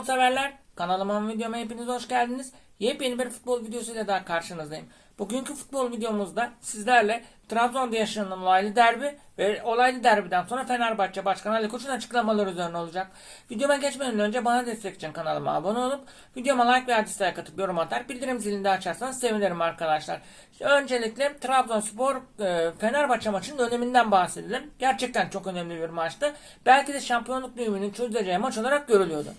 futbol severler. Kanalıma ve videoma hepiniz hoş geldiniz. Yepyeni bir futbol videosuyla daha karşınızdayım. Bugünkü futbol videomuzda sizlerle Trabzon'da yaşanan olaylı derbi ve olaylı derbiden sonra Fenerbahçe Başkanı Ali Koç'un açıklamaları üzerine olacak. Videoma geçmeden önce bana destek için kanalıma abone olup videoma like ve dislike atıp yorum atar bildirim zilini de açarsanız sevinirim arkadaşlar. Öncelikle Trabzonspor e, Fenerbahçe maçının öneminden bahsedelim. Gerçekten çok önemli bir maçtı. Belki de şampiyonluk düğümünün çözüleceği maç olarak görülüyordu.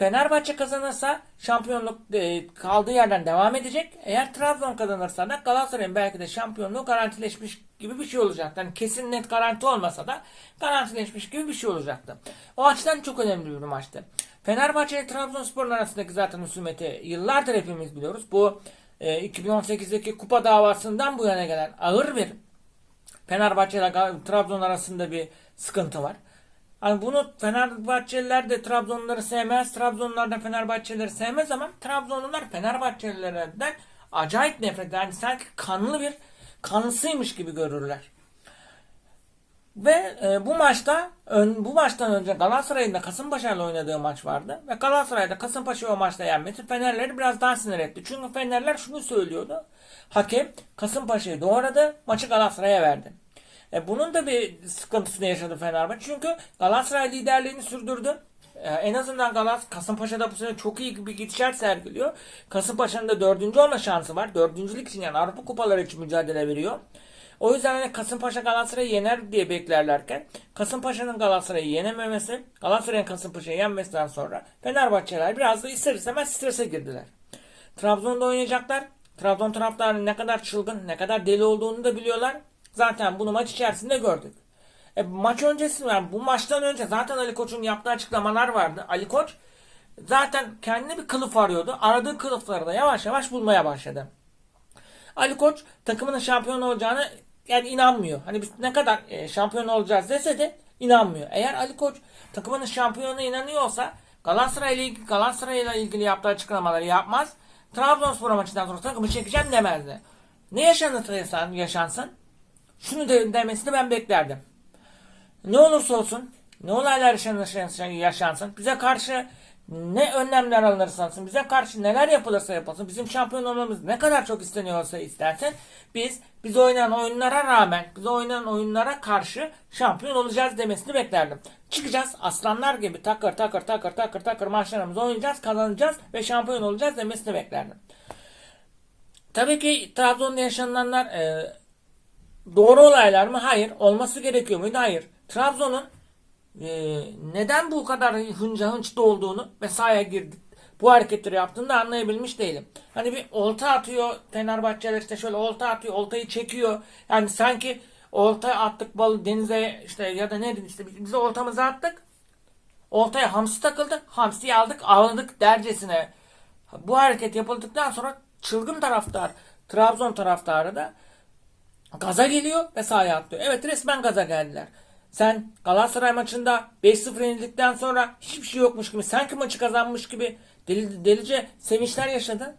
Fenerbahçe kazanırsa şampiyonluk e, kaldığı yerden devam edecek. Eğer Trabzon kazanırsa da Galatasaray'ın belki de şampiyonluğu garantileşmiş gibi bir şey olacaktı. Yani kesin net garanti olmasa da garantileşmiş gibi bir şey olacaktı. O açıdan çok önemli bir maçtı. Fenerbahçe ile Trabzonspor'un arasındaki zaten husumeti yıllardır hepimiz biliyoruz. Bu e, 2018'deki kupa davasından bu yana gelen ağır bir Fenerbahçe ile Trabzon arasında bir sıkıntı var. Hani bunu Fenerbahçeliler de Trabzonluları sevmez, Trabzonlular da Fenerbahçelileri sevmez ama Trabzonlular Fenerbahçelilerden acayip nefret eder. Yani sanki kanlı bir kanlısıymış gibi görürler. Ve e, bu maçta ön, bu maçtan önce Galatasaray'ın da Kasımpaşa ile oynadığı maç vardı. Ve Galatasaray'da Kasımpaşa'yı o maçta yenmesi Fenerleri biraz daha sinir etti. Çünkü Fenerler şunu söylüyordu. Hakem Kasımpaşa'yı doğradı, maçı Galatasaray'a verdi. E, bunun da bir sıkıntısını yaşadı Fenerbahçe. Çünkü Galatasaray liderliğini sürdürdü. E, en azından Galatasaray Kasımpaşa'da bu sene çok iyi bir gidişat sergiliyor. Kasımpaşa'nın da dördüncü olma şansı var. Dördüncülük için yani Avrupa kupaları için mücadele veriyor. O yüzden hani Kasımpaşa Galatasaray'ı yener diye beklerlerken Kasımpaşa'nın Galatasaray'ı yenememesi, Galatasaray'ın Kasımpaşa'yı yenmesinden sonra Fenerbahçeler biraz da ister istemez strese girdiler. Trabzon'da oynayacaklar. Trabzon taraftarının ne kadar çılgın, ne kadar deli olduğunu da biliyorlar. Zaten bunu maç içerisinde gördük. E, maç öncesi yani bu maçtan önce zaten Ali Koç'un yaptığı açıklamalar vardı. Ali Koç zaten kendine bir kılıf arıyordu. Aradığı kılıfları da yavaş yavaş bulmaya başladı. Ali Koç takımının şampiyon olacağını yani inanmıyor. Hani biz ne kadar e, şampiyon olacağız dese de inanmıyor. Eğer Ali Koç takımının şampiyonuna inanıyorsa Galatasaray ile ilgili, Galatasaray ile ilgili yaptığı açıklamaları yapmaz. Trabzonspor maçından sonra takımı çekeceğim demezdi. Ne yaşanırsa yaşan- yaşansın şunu de, demesini ben beklerdim. Ne olursa olsun, ne olaylar yaşanırsa yaşansın, bize karşı ne önlemler alınırsa alsın, bize karşı neler yapılırsa yapılsın, bizim şampiyon olmamız ne kadar çok isteniyorsa istersen, biz biz oynanan oyunlara rağmen, biz oynanan oyunlara karşı şampiyon olacağız demesini beklerdim. Çıkacağız aslanlar gibi takır takır takır takır takır maçlarımızı oynayacağız, kazanacağız ve şampiyon olacağız demesini beklerdim. Tabii ki Trabzon'da yaşananlar e, Doğru olaylar mı? Hayır. Olması gerekiyor muydu? Hayır. Trabzon'un e, neden bu kadar hınca hınçta olduğunu ve sahaya girdi bu hareketleri yaptığını da anlayabilmiş değilim. Hani bir olta atıyor Fenerbahçeler işte şöyle olta atıyor, oltayı çekiyor. Yani sanki olta attık balı denize işte ya da ne işte biz oltamızı attık. Oltaya hamsi takıldı. Hamsiyi aldık, avladık dercesine. Bu hareket yapıldıktan sonra çılgın taraftar, Trabzon taraftarı da gaza geliyor ve sahaya atlıyor. Evet resmen gaza geldiler. Sen Galatasaray maçında 5-0 yenildikten sonra hiçbir şey yokmuş gibi sanki maçı kazanmış gibi deli, delice sevinçler yaşadın.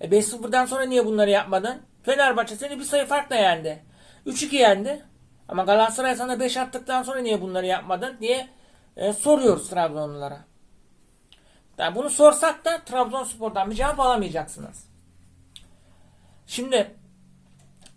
E 5-0'dan sonra niye bunları yapmadın? Fenerbahçe seni bir sayı farkla yendi. 3-2 yendi. Ama Galatasaray sana 5 attıktan sonra niye bunları yapmadın diye e, soruyoruz Trabzonlulara. Yani bunu sorsak da Trabzonspor'dan bir cevap alamayacaksınız. Şimdi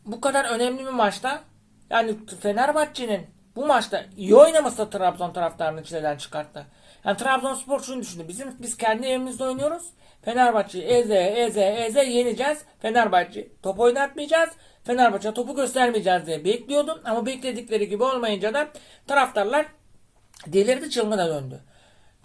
bu kadar önemli bir maçta yani Fenerbahçe'nin bu maçta iyi oynaması da Trabzon taraftarını çileden çıkarttı. Yani Trabzonspor şunu düşündü. Bizim biz kendi evimizde oynuyoruz. Fenerbahçe'yi eze eze eze yeneceğiz. Fenerbahçe top oynatmayacağız. Fenerbahçe topu göstermeyeceğiz diye bekliyordum. Ama bekledikleri gibi olmayınca da taraftarlar delirdi çılgına döndü.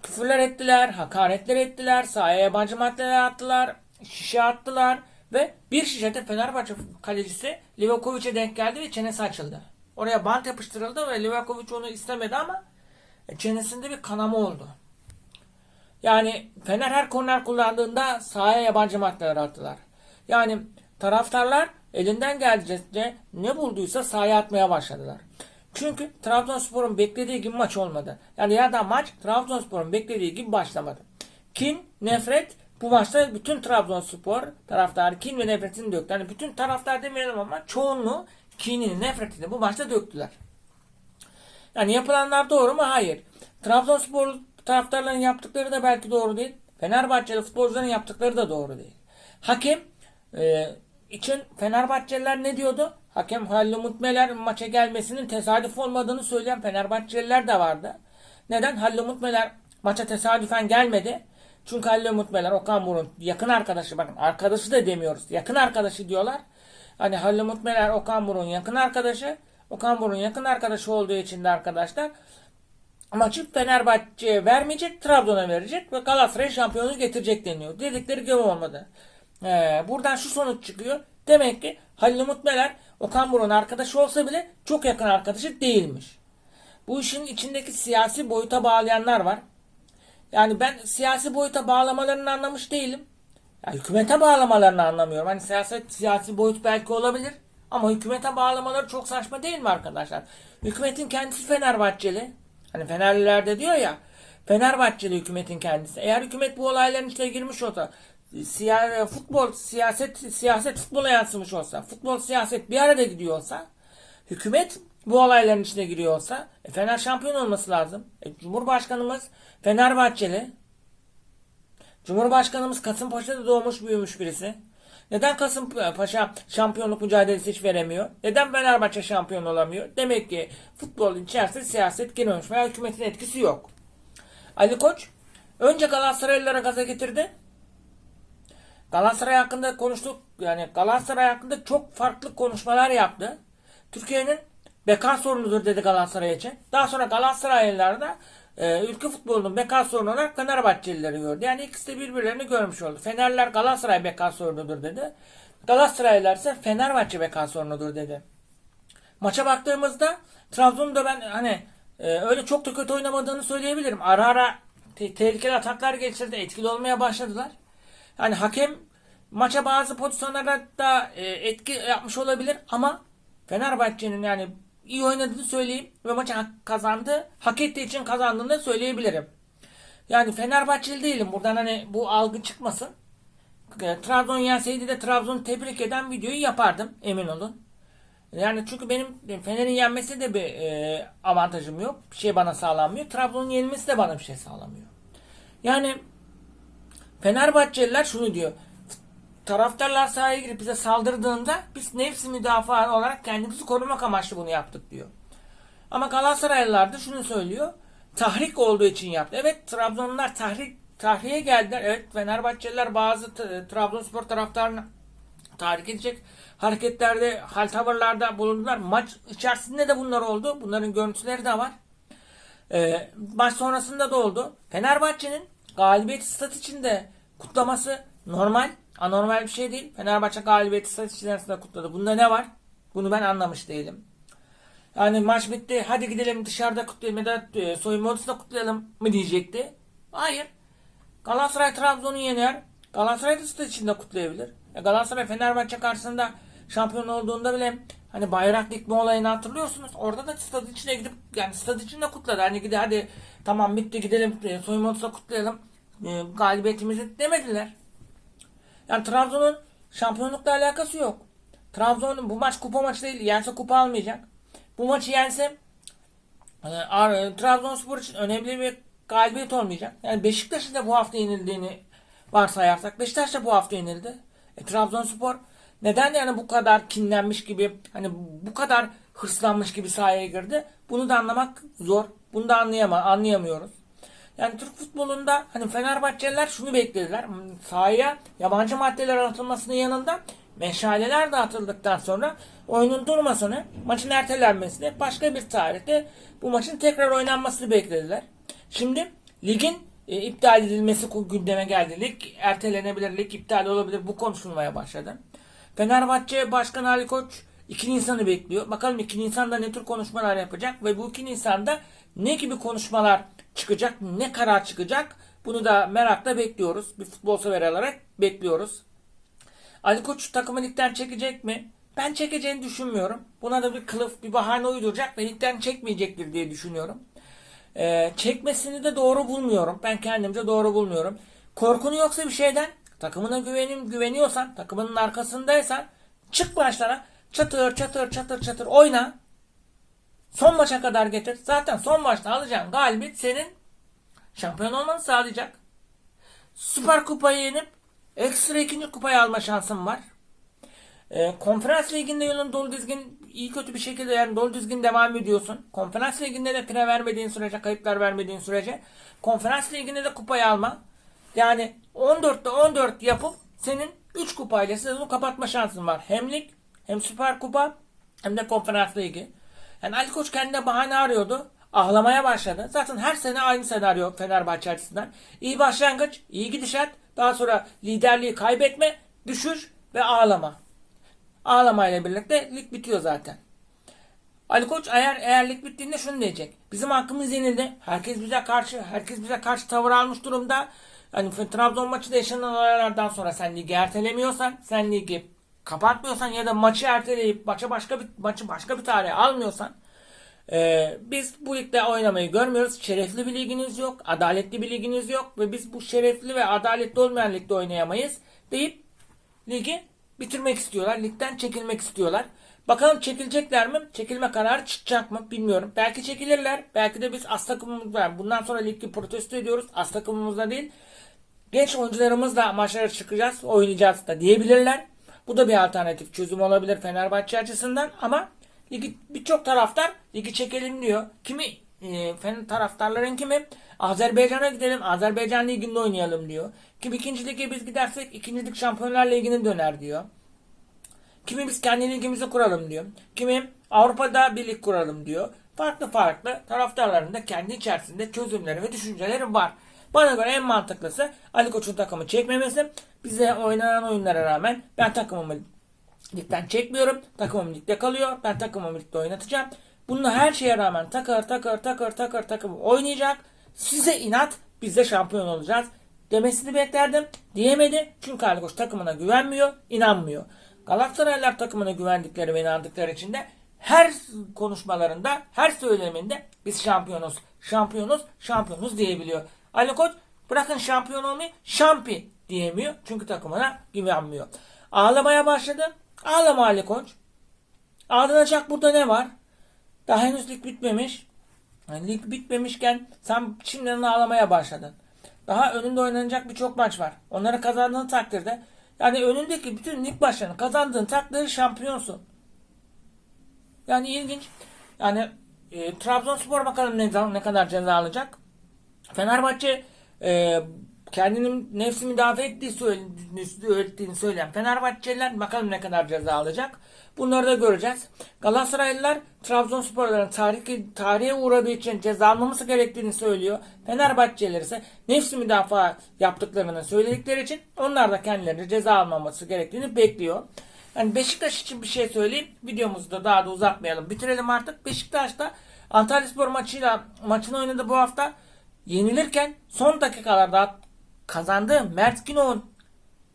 Küfürler ettiler, hakaretler ettiler, sahaya yabancı maddeler attılar, şişe attılar ve bir şişede Fenerbahçe kalecisi Livakovic'e denk geldi ve çenesi açıldı. Oraya bant yapıştırıldı ve Livakovic onu istemedi ama çenesinde bir kanama oldu. Yani Fener her korner kullandığında sahaya yabancı maddeler attılar. Yani taraftarlar elinden geldiğince ne bulduysa sahaya atmaya başladılar. Çünkü Trabzonspor'un beklediği gibi maç olmadı. Yani ya da maç Trabzonspor'un beklediği gibi başlamadı. Kin, nefret bu maçta bütün Trabzonspor taraftarı kin ve nefretini döktü. Yani bütün taraftar demeyelim ama çoğunluğu kinini, nefretini bu maçta döktüler. Yani yapılanlar doğru mu? Hayır. Trabzonspor taraftarların yaptıkları da belki doğru değil. Fenerbahçeli futbolcuların yaptıkları da doğru değil. Hakem e, için Fenerbahçeliler ne diyordu? Hakem Halil Mutmeler maça gelmesinin tesadüf olmadığını söyleyen Fenerbahçeliler de vardı. Neden? Halil Mutmeler maça tesadüfen gelmedi. Çünkü Halil Mutmeler Okan Burun yakın arkadaşı bakın arkadaşı da demiyoruz. Yakın arkadaşı diyorlar. Hani Halil Mutmeler Okan Burun yakın arkadaşı. Okan Burun yakın arkadaşı olduğu için de arkadaşlar maçı Fenerbahçe'ye vermeyecek, Trabzon'a verecek ve Galatasaray şampiyonluğu getirecek deniyor. Dedikleri gibi olmadı. Ee, buradan şu sonuç çıkıyor. Demek ki Halil Umut Meler Okan Buruk'un arkadaşı olsa bile çok yakın arkadaşı değilmiş. Bu işin içindeki siyasi boyuta bağlayanlar var. Yani ben siyasi boyuta bağlamalarını anlamış değilim. Ya hükümete bağlamalarını anlamıyorum. Hani siyaset siyasi boyut belki olabilir. Ama hükümete bağlamaları çok saçma değil mi arkadaşlar? Hükümetin kendisi Fenerbahçeli. Hani Fenerliler de diyor ya Fenerbahçeli hükümetin kendisi. Eğer hükümet bu olayların içine girmiş olsa siya, futbol siyaset siyaset futbola yansımış olsa futbol siyaset bir arada gidiyorsa hükümet bu olayların içine giriyorsa e, Fener şampiyon olması lazım. E, Cumhurbaşkanımız Fenerbahçeli. Cumhurbaşkanımız Kasımpaşa'da doğmuş büyümüş birisi. Neden Kasımpaşa şampiyonluk mücadelesi hiç veremiyor? Neden Fenerbahçe şampiyon olamıyor? Demek ki futbol içerisinde siyaset girmemiş veya hükümetin etkisi yok. Ali Koç önce Galatasaraylılara gaza getirdi. Galatasaray hakkında konuştuk. Yani Galatasaray hakkında çok farklı konuşmalar yaptı. Türkiye'nin beka sorunudur dedi Galatasaray için. Daha sonra Galatasaraylılar da e, ülke futbolunun beka sorunu olarak Fenerbahçelileri gördü. Yani ikisi de birbirlerini görmüş oldu. Fenerler Galatasaray beka sorunudur dedi. Galatasaraylılar ise Fenerbahçe beka sorunudur dedi. Maça baktığımızda Trabzon'da ben hani e, öyle çok da kötü oynamadığını söyleyebilirim. Ara ara te- tehlikeli ataklar geçirdi. Etkili olmaya başladılar. Yani hakem maça bazı pozisyonlarda da e, etki yapmış olabilir ama Fenerbahçe'nin yani iyi oynadığını söyleyeyim ve maçı kazandı. Hak ettiği için kazandığını söyleyebilirim. Yani Fenerbahçeli değilim. Buradan hani bu algı çıkmasın. E, Trabzon yenseydi de Trabzon'u tebrik eden videoyu yapardım emin olun. Yani çünkü benim Fener'in yenmesi de bir e, avantajım yok. Bir şey bana sağlanmıyor. Trabzon'un yenilmesi de bana bir şey sağlamıyor. Yani Fenerbahçeliler şunu diyor. Taraftarlar sahaya girip bize saldırdığında biz nefsi müdafaa olarak kendimizi korumak amaçlı bunu yaptık diyor. Ama Galatasaraylılar da şunu söylüyor. Tahrik olduğu için yaptı. Evet Trabzonlular tahrik tahriye geldiler. Evet Fenerbahçeliler bazı Trabzonspor taraftarını tahrik edecek hareketlerde, hal tavırlarda bulundular. Maç içerisinde de bunlar oldu. Bunların görüntüleri de var. Ee, maç sonrasında da oldu. Fenerbahçe'nin galibiyeti stat içinde kutlaması normal, anormal bir şey değil. Fenerbahçe galibiyeti içerisinde kutladı. Bunda ne var? Bunu ben anlamış değilim. Yani maç bitti, hadi gidelim dışarıda kutlayalım ya da e, soyunma odasında kutlayalım mı diyecekti. Hayır. Galatasaray Trabzon'u yener. Galatasaray da içinde kutlayabilir. E, Galatasaray Fenerbahçe karşısında şampiyon olduğunda bile hani bayrak dikme olayını hatırlıyorsunuz. Orada da stad içine gidip yani stad içinde kutladı. Hani gidi hadi tamam bitti gidelim e, soyunma odasında kutlayalım. E, galibiyetimizi demediler. Yani Trabzon'un şampiyonlukla alakası yok. Trabzon'un bu maç kupa maçı değil. Yense kupa almayacak. Bu maçı yense e, Ar- Trabzonspor için önemli bir galibiyet olmayacak. Yani Beşiktaş'ın da bu hafta yenildiğini varsayarsak Beşiktaş da bu hafta yenildi. E, Trabzonspor neden yani bu kadar kinlenmiş gibi hani bu kadar hırslanmış gibi sahaya girdi? Bunu da anlamak zor. Bunu da anlayama, anlayamıyoruz. Yani Türk futbolunda hani Fenerbahçeliler şunu beklediler. Sahaya yabancı maddeler atılmasının yanında meşaleler de atıldıktan sonra oyunun durmasını, maçın ertelenmesini, başka bir tarihte bu maçın tekrar oynanmasını beklediler. Şimdi ligin e, iptal edilmesi gündeme geldi. Lig ertelenebilir, lig iptal olabilir. Bu konuşulmaya başladı. Fenerbahçe Başkanı Ali Koç 2 Nisan'ı bekliyor. Bakalım 2 Nisan'da ne tür konuşmalar yapacak ve bu 2 Nisan'da ne gibi konuşmalar çıkacak, ne karar çıkacak bunu da merakla bekliyoruz. Bir futbol sever olarak bekliyoruz. Ali Koç takımı ligden çekecek mi? Ben çekeceğini düşünmüyorum. Buna da bir kılıf, bir bahane uyduracak ve ligden çekmeyecektir diye düşünüyorum. Ee, çekmesini de doğru bulmuyorum. Ben kendimce doğru bulmuyorum. Korkun yoksa bir şeyden, takımına güvenim güveniyorsan, takımının arkasındaysan çık başlara çatır çatır çatır çatır oyna. Son maça kadar getir. Zaten son maçta alacağın galibiyet senin Şampiyon olmanı sağlayacak. Süper Kupayı yenip ekstra ikinci kupayı alma şansın var. Ee, konferans liginde yolun dolu dizgin iyi kötü bir şekilde yani dolu dizgin devam ediyorsun. Konferans liginde de fire vermediğin sürece, kayıplar vermediğin sürece konferans liginde de kupayı alma. Yani 14'te 14 yapıp senin 3 kupayla sezonu kapatma şansın var. Hem lig hem süper kupa hem de konferans ligi. Yani Ali Koç kendine bahane arıyordu. Ağlamaya başladı. Zaten her sene aynı senaryo Fenerbahçe açısından. İyi başlangıç, iyi gidişat. Daha sonra liderliği kaybetme, düşüş ve ağlama. Ağlamayla birlikte lig bitiyor zaten. Ali Koç eğer, eğer lig bittiğinde şunu diyecek. Bizim hakkımız yenildi. Herkes bize karşı, herkes bize karşı tavır almış durumda. Hani Trabzon maçında yaşanan olaylardan sonra sen ligi ertelemiyorsan, sen ligi kapatmıyorsan ya da maçı erteleyip maça başka bir maçı başka bir tarihe almıyorsan ee, biz bu ligde oynamayı görmüyoruz. Şerefli bir liginiz yok. Adaletli bir liginiz yok. Ve biz bu şerefli ve adaletli olmayan ligde oynayamayız. Deyip ligi bitirmek istiyorlar. Ligden çekilmek istiyorlar. Bakalım çekilecekler mi? Çekilme kararı çıkacak mı? Bilmiyorum. Belki çekilirler. Belki de biz as takımımız. Bundan sonra ligi protesto ediyoruz. As takımımızda değil. Genç oyuncularımızla maçlara çıkacağız. Oynayacağız da diyebilirler. Bu da bir alternatif çözüm olabilir Fenerbahçe açısından ama ligi birçok taraftar ligi çekelim diyor. Kimi e, fen taraftarların kimi Azerbaycan'a gidelim Azerbaycan liginde oynayalım diyor. Kim ikinci lige biz gidersek ikincilik şampiyonlar ligine döner diyor. Kimi biz kendi ligimizi kuralım diyor. Kimi Avrupa'da bir lig kuralım diyor. Farklı farklı taraftarların da kendi içerisinde çözümleri ve düşünceleri var. Bana göre en mantıklısı Ali Koç'un takımı çekmemesi. Bize oynanan oyunlara rağmen ben takımımı ligden çekmiyorum. Takımım ligde kalıyor. Ben takımımı ligde oynatacağım. Bununla her şeye rağmen takır takır takır takır takım oynayacak. Size inat biz de şampiyon olacağız demesini beklerdim. Diyemedi. Çünkü Ali Koç takımına güvenmiyor, inanmıyor. Galatasaraylılar takımına güvendikleri ve inandıkları için de her konuşmalarında, her söyleminde biz şampiyonuz, şampiyonuz, şampiyonuz diyebiliyor. Ali Koç bırakın şampiyon olmayı, şampi diyemiyor. Çünkü takımına güvenmiyor. Ağlamaya başladı. Ağlama Ali Koç. Ağlanacak burada ne var? Daha henüz lig bitmemiş. Yani lig bitmemişken sen şimdiden ağlamaya başladın. Daha önünde oynanacak birçok maç var. Onları kazandığın takdirde yani önündeki bütün lig maçlarını kazandığın takdirde şampiyonsun. Yani ilginç. Yani e, Trabzonspor bakalım ne, ne kadar ceza alacak. Fenerbahçe e, kendinin nefsi müdafaa ettiği söylediğini söyleyen Fenerbahçeliler bakalım ne kadar ceza alacak. Bunları da göreceğiz. Galatasaraylılar Trabzonsporların tarih, tarihe uğradığı için ceza almaması gerektiğini söylüyor. Fenerbahçeliler ise nefsi müdafaa yaptıklarını söyledikleri için onlar da kendilerine ceza almaması gerektiğini bekliyor. Yani Beşiktaş için bir şey söyleyeyim. Videomuzu da daha da uzatmayalım. Bitirelim artık. Beşiktaş'ta Antalyaspor maçıyla maçını oynadı bu hafta. Yenilirken son dakikalarda kazandığı Mert Günok'un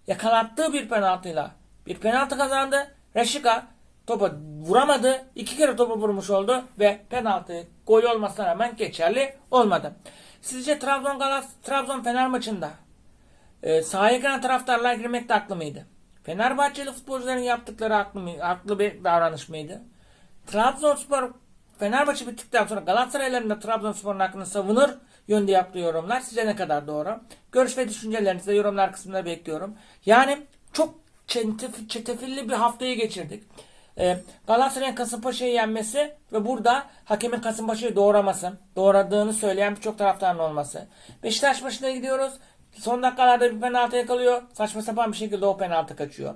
yakalattığı bir penaltıyla bir penaltı kazandı. Reşika topa vuramadı. iki kere topu vurmuş oldu ve penaltı gol olmasına rağmen geçerli olmadı. Sizce Trabzon Galas Trabzon Fener maçında e, sahaya giren taraftarlar girmekte haklı mıydı? Fenerbahçeli futbolcuların yaptıkları haklı, mı, haklı bir davranış mıydı? Trabzonspor Fenerbahçe bittikten sonra Galatasarayların da Trabzonspor'un hakkını savunur yönde yaptığı yorumlar size ne kadar doğru? Görüş ve düşüncelerinizi de yorumlar kısmında bekliyorum. Yani çok çetef çetefilli bir haftayı geçirdik. Ee, Galatasaray'ın Kasımpaşa'yı yenmesi ve burada hakemin Kasımpaşa'yı doğraması, doğradığını söyleyen birçok taraftarın olması. Beşiktaş başına gidiyoruz. Son dakikalarda bir penaltı yakalıyor. Saçma sapan bir şekilde o penaltı kaçıyor.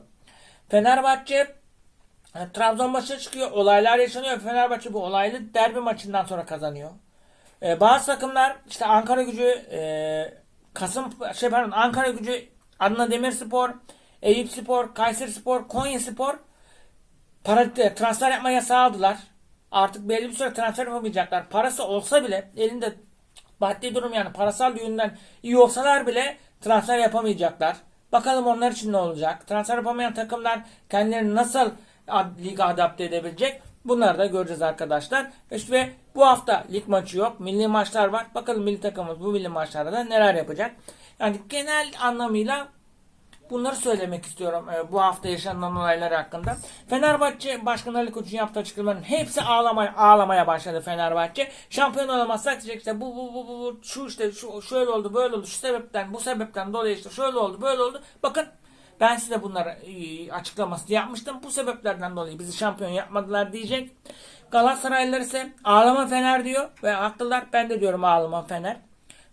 Fenerbahçe yani Trabzon maçına çıkıyor. Olaylar yaşanıyor. Fenerbahçe bu olaylı derbi maçından sonra kazanıyor. Ee, bazı takımlar işte Ankara gücü e, Kasım şey pardon Ankara gücü Adana Demirspor, Eyüp Spor, Kayseri Spor, Konya Spor para e, transfer yapma yasağı aldılar. Artık belli bir süre transfer yapamayacaklar. Parası olsa bile elinde maddi durum yani parasal yönden iyi olsalar bile transfer yapamayacaklar. Bakalım onlar için ne olacak? Transfer yapamayan takımlar kendilerini nasıl liga adapte edebilecek? Bunları da göreceğiz arkadaşlar. Ve bu hafta lig maçı yok. Milli maçlar var. Bakalım milli takımımız bu milli maçlarda da neler yapacak. Yani genel anlamıyla Bunları söylemek istiyorum e, bu hafta yaşanan olaylar hakkında. Fenerbahçe Başkanı Ali Koç'un yaptığı açıklamaların hepsi ağlamaya, ağlamaya başladı Fenerbahçe. Şampiyon olamazsak diyecek işte bu, bu, bu, bu, bu, şu işte şu, şöyle oldu böyle oldu şu sebepten bu sebepten dolayı işte şöyle oldu böyle oldu. Bakın ben size bunları e, açıklamasını yapmıştım. Bu sebeplerden dolayı bizi şampiyon yapmadılar diyecek. Galatasaraylılar ise ağlama Fener diyor ve haklılar. Ben de diyorum ağlama Fener.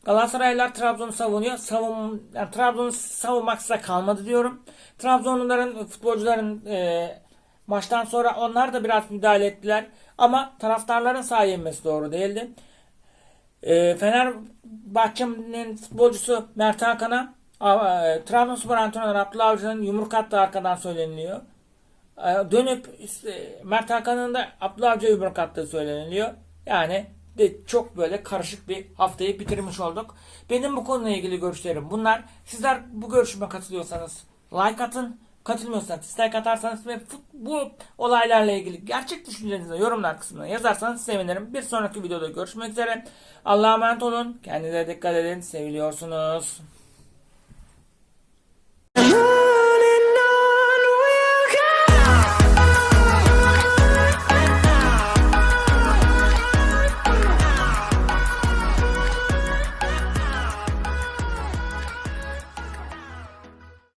Galatasaraylılar Trabzon'u savunuyor. Savun, yani Trabzon'u savunmaksa kalmadı diyorum. Trabzonluların, futbolcuların e, maçtan sonra onlar da biraz müdahale ettiler. Ama taraftarların sahaya doğru değildi. E, Fenerbahçe'nin futbolcusu Mert Hakan'a Trabzonspor antrenörü Abdullah Avcı'nın yumruk attığı arkadan söyleniliyor. E, dönüp işte, Mert Hakan'ın da Abdullah Avcı'ya yumruk attığı söyleniliyor. Yani de çok böyle karışık bir haftayı bitirmiş olduk. Benim bu konuyla ilgili görüşlerim bunlar. Sizler bu görüşüme katılıyorsanız like atın. Katılmıyorsanız dislike atarsanız ve bu olaylarla ilgili gerçek düşüncelerinizi yorumlar kısmına yazarsanız sevinirim. Bir sonraki videoda görüşmek üzere. Allah'a emanet olun. Kendinize dikkat edin. Seviliyorsunuz.